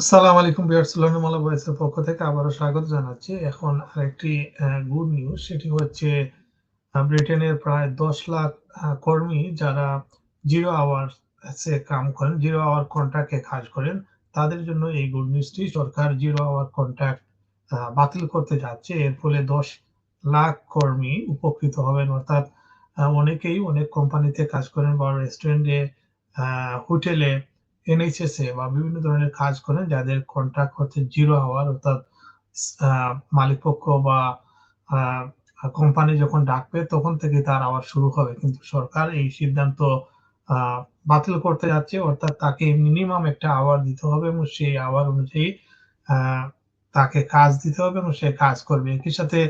আসসালামু আলাইকুম বিয়ার্স লোনেমালা ভয়েসের পক্ষ থেকে আবারও স্বাগত জানাচ্ছি। এখন আরেকটি গুড নিউজ সেটি হচ্ছে ব্রিটেনের প্রায় দশ লাখ কর্মী যারা জিরো আওয়ার সে কাম করেন জিরো আওয়ার কন্ট্রাক্টে কাজ করেন, তাদের জন্য এই গুড নিউজটি সরকার জিরো আওয়ার কন্ট্রাক্ট বাতিল করতে যাচ্ছে। এর ফলে দশ লাখ কর্মী উপকৃত হবেন। অর্থাৎ অনেকেই অনেক কোম্পানিতে কাজ করেন বা রেস্টুরেন্টে হোটেলে এনএইচএস এ বা বিভিন্ন ধরনের কাজ করেন যাদের কন্ট্রাক্ট হচ্ছে জিরো আওয়ার অর্থাৎ মালিকপক্ষ বা কোম্পানি যখন ডাকবে তখন থেকে তার আওয়ার শুরু হবে। কিন্তু সরকার এই সিদ্ধান্ত বাতিল করতে যাচ্ছে। অর্থাৎ তাকে মিনিমাম একটা আওয়ার দিতে হবে এবং সেই আওয়ার অনুযায়ী তাকে কাজ দিতে হবে এবং সে কাজ করবে। একই সাথে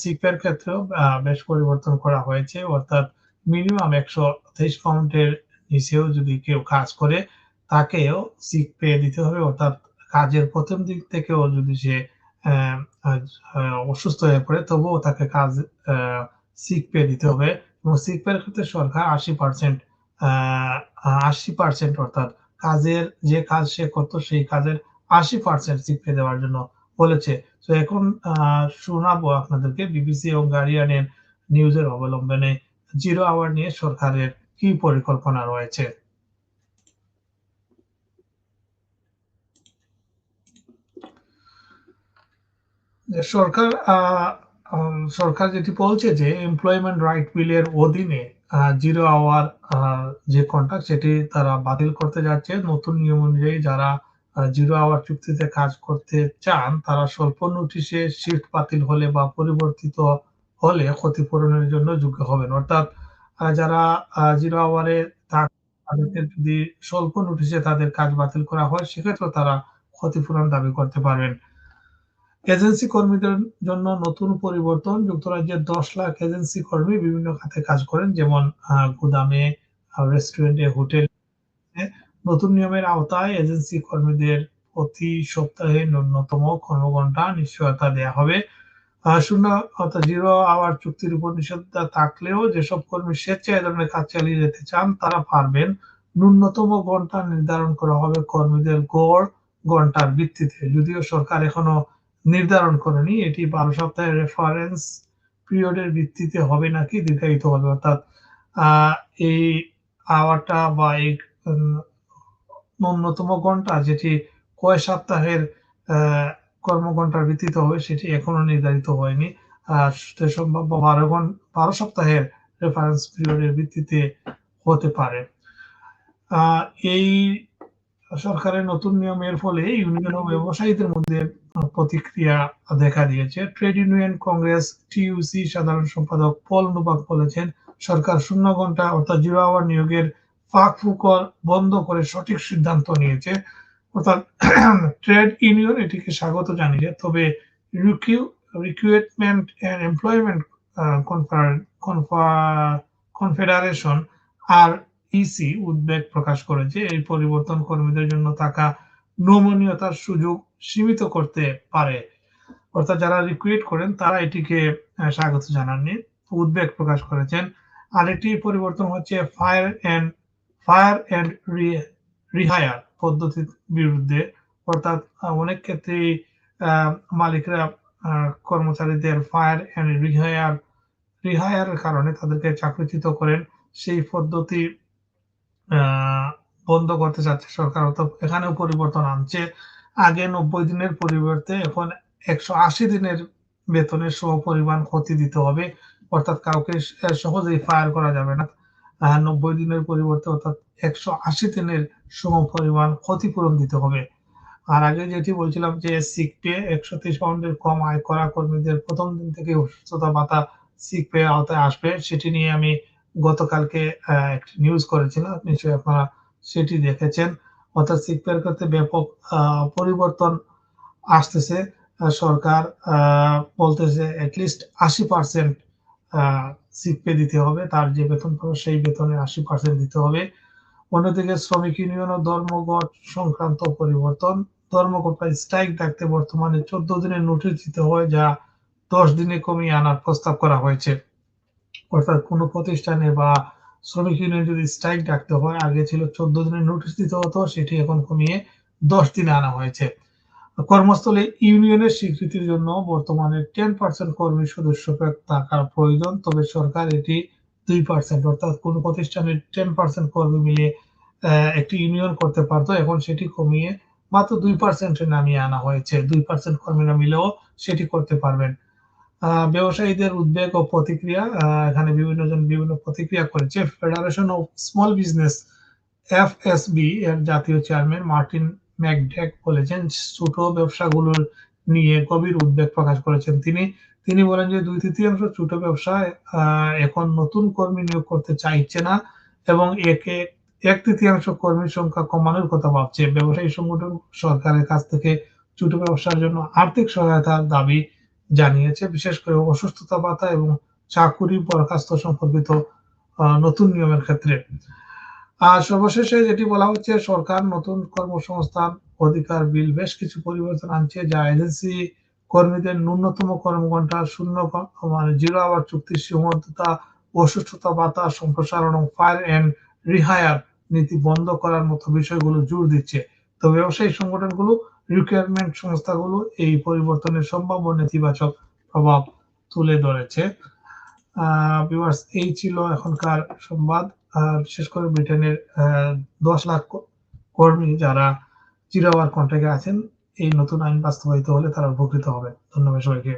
সিপের ক্ষেত্রেও বেশ পরিবর্তন করা হয়েছে। অর্থাৎ মিনিমাম একশো তেইশ পাউন্ডের নিচেও যদি কেউ কাজ করে তাকেও সিক পে দিতে হবে, অর্থাৎ কাজের প্রথম দিক থেকেও যদি সে অসুস্থ হয়ে পড়ে, তবুও তাকে কাজ সিক পে দিতে হবে। এবং সিক পের ক্ষেত্রে সরকার আশি পার্সেন্ট আশি পার্সেন্ট অর্থাৎ কাজের যে কাজ সে করতো, সেই কাজের আশি পার্সেন্ট সিক পে দেওয়ার জন্য বলেছে। তো এখন শোনাবো আপনাদেরকে বিবিসি এবং গার্ডিয়ানের নিউজের অবলম্বনে জিরো আওয়ার নিয়ে সরকারের কি পরিকল্পনা রয়েছে? সরকার সরকার যেটি বলছে যে এমপ্লয়মেন্ট রাইট বিলের অধীনে জিরো আওয়ার যে কন্ট্রাক্ট সেটি তারা বাতিল করতে যাচ্ছে। নতুন নিয়ম অনুযায়ী যারা জিরো আওয়ার চুক্তিতে কাজ করতে চান, তারা স্বল্প নোটিশে শিফট বাতিল হলে বা পরিবর্তিত হলে ক্ষতিপূরণের জন্য যোগ্য হবেন। অর্থাৎ যারা জিরো আওয়ারে তাদেরকে যদি স্বল্প নোটিশে তাদের কাজ বাতিল করা হয় সেক্ষেত্রে তারা ক্ষতিপূরণ দাবি করতে পারবেন। এজেন্সি কর্মীদের জন্য নতুন পরিবর্তন, যুক্তরাজ্যের দশ লাখ এজেন্সি কর্মী বিভিন্ন খাতে কাজ করেন, যেমন গুদামে রেস্টুরেন্টে, হোটেল। নতুন নিয়মের আওতায় এজেন্সি কর্মীদের প্রতি সপ্তাহে ন্যূনতম কর্মঘণ্টা নিশ্চয়তা দেয়া হবে। শূন্য অর্থাৎ জিরো আওয়ার চুক্তির উপর নিষেধাজ্ঞা থাকলেও যেসব কর্মী স্বেচ্ছায় ধরনের কাজ চালিয়ে যেতে চান, তারা পারবেন। ন্যূনতম ঘণ্টা নির্ধারণ করা হবে কর্মীদের গড় ঘণ্টার ভিত্তিতে। যদিও সরকার এখনও নির্ধারণ করেনি, এটি বারো সপ্তাহের রেফারেন্স পিরিয়ডের ভিত্তিতে হবে নাকি দীর্ঘায়িত হবে? অর্থাৎ এই আওয়ারটা বা এই ন্যূনতম ঘণ্টা যেটি কয় সপ্তাহের কর্মঘণ্টার ভিত্তিতে হবে, সেটি এখনও নির্ধারিত হয়নি। সম্ভব বারো ঘণ্টা বারো সপ্তাহের রেফারেন্স পিরিয়ডের ভিত্তিতে হতে পারে। এই সরকারের নতুন নিয়মের ফলে ইউনিয়ন ও ব্যবসায়ীদের মধ্যে প্রতিক্রিয়া দেখা দিয়েছে। ট্রেড ইউনিয়ন কংগ্রেস টিইউসি সাধারণ সম্পাদক পল নুবাক বলেছেন, সরকার শূন্য ঘণ্টা অর্থাৎ জিরো আওয়ার নিয়োগের ফাঁক ফুকর বন্ধ করে সঠিক সিদ্ধান্ত নিয়েছে। অর্থাৎ ট্রেড ইউনিয়ন এটিকে স্বাগত জানিয়েছে। তবে recruitment and employment confederation R EC উদ্বেগ প্রকাশ করেছে এই পরিবর্তন কর্মীদের জন্য থাকা নমনীয়তার সুযোগ সীমিত করতে পারে। অর্থাৎ যারা রিক্রুইট করেন, তারা এটিকে স্বাগত জানাননি। উদ্বেগ প্রকাশ করেছেন। আরেকটি পরিবর্তন হচ্ছে fire and fire and rehire পদ্ধতির বিরুদ্ধে। অর্থাৎ অনেক ক্ষেত্রেই মালিকরা কর্মচারীদের ফায়ার এন্ড রিহায়ার রিহায়ারের কারণে তাদেরকে চাকরিচ্যুত করেন। সেই পদ্ধতি বন্ধ করতে চাচ্ছে সরকার। অর্থাৎ এখানেও পরিবর্তন আনছে। আগে নব্বই দিনের পরিবর্তে এখন একশো আশি দিনের বেতনের সহ পরিমাণ ক্ষতি দিতে হবে। অর্থাৎ কাউকে সহজেই ফায়ার করা যাবে না। নব্বই দিনের পরিবর্তে অর্থাৎ একশো আশি দিনের সম পরিমাণ ক্ষতিপূরণ দিতে হবে। আর আগে যেটি বলছিলাম যে সিক পে একশো তেইশ পাউন্ডের কম আয় করা কর্মীদের প্রথম দিন থেকে অসুস্থতা ভাতা সিক পে আওতায় আসবে। সেটি নিয়ে আমি গতকালকে একটি নিউজ করেছিল। নিশ্চয়ই আপনারা সেটি দেখেছেন। অর্থাৎ সিক পের ক্ষেত্রে ব্যাপক পরিবর্তন আসতেছে। সরকার বলতেছে অ্যাটলিস্ট আশি পার্সেন্ট সিক পে দিতে হবে। তার যে বেতন পাবে সেই বেতনে আশি পার্সেন্ট দিতে হবে। অন্যদিকে শ্রমিক ইউনিয়ন ও ধর্মঘট সংক্রান্ত পরিবর্তন। ধর্মঘট স্ট্রাইক ডাকতে বর্তমানে চোদ্দ দিনের নোটিশ দিতে হয়, যা দশ দিনে কমিয়ে আনার প্রস্তাব করা হয়েছে। অর্থাৎ কোনো প্রতিষ্ঠানে বা শ্রমিক ইউনিয়ন যদি স্ট্রাইক ডাকতে হয়, আগে ছিল চোদ্দ দিনের নোটিশ দিতে হতো, সেটি এখন কমিয়ে দশ দিনে আনা হয়েছে। কর্মস্থলে ইউনিয়নের স্বীকৃতির জন্য বর্তমানে টেন পার্সেন্ট কর্মী সদস্য থাকার প্রয়োজন, তবে সরকার এটি দুই পার্সেন্ট অর্থাৎ কোন প্রতিষ্ঠানে টেন পার্সেন্ট কর্মী মিলিয়ে একটি ইউনিয়ন করতে পারতো, এখন সেটি কমিয়ে মাত্র দুই পার্সেন্টে নামিয়ে আনা হয়েছে। দুই পার্সেন্ট কর্মীরা মিলেও সেটি করতে পারবেন। ব্যবসায়ীদের উদ্বেগ ও প্রতিক্রিয়া এখানে বিভিন্ন জন বিভিন্ন প্রতিক্রিয়া করেছে। Federation of small business FSB এর জাতীয় চেয়ারম্যান মার্টিন ম্যাকডেক বলেছেন, ছোট ব্যবসাগুলোর নিয়ে গভীর উদ্বেগ প্রকাশ করেছেন তিনি। তিনি বলেন যে দুই তৃতীয়াংশ ছোট ব্যবসায় এখন নতুন কর্মী নিয়োগ করতে চাইছে না এবং একে, এক তৃতীয়াংশ কর্মীর সংখ্যা কমানোর কথা ভাবছে। ব্যবসায়ী সংগঠন সরকারের কাছ থেকে ছোট ব্যবসার জন্য আর্থিক সহায়তার দাবি জানিয়েছে, বিশেষ করে অসুস্থতা ভাতা এবং চাকুরি বরখাস্ত সম্পর্কিত নতুন নিয়মের ক্ষেত্রে। আর সর্বশেষে যেটি বলা হচ্ছে, সরকার নতুন কর্মসংস্থান, অধিকার বিল, বেশ কিছু পরিবর্তন আনছে যা এজেন্সি কর্মীদের ন্যূনতম কর্মঘণ্টা শূন্য মানে জিরো আওয়ার চুক্তির সীমাবদ্ধতা, অসুস্থতা ভাতা সম্প্রসারণ ফায়ার অ্যান্ড রিহায়ার নীতি বন্ধ করার মতো বিষয়গুলো জোর দিচ্ছে। তো ব্যবসায়ী সংগঠনগুলো রিকোয়ারমেন্ট সংস্থাগুলো এই পরিবর্তনের সম্ভাব্য নেতিবাচক প্রভাব তুলে ধরেছে। এই ছিল এখনকার সংবাদ। বিশেষ করে ব্রিটেনের দশ লাখ কর্মী যারা জিরো আওয়ার কন্ট্রাক্টে আছেন, এই নতুন আইন বাস্তবায়িত হলে তারা উপকৃত হবে। ধন্যবাদ সবাইকে।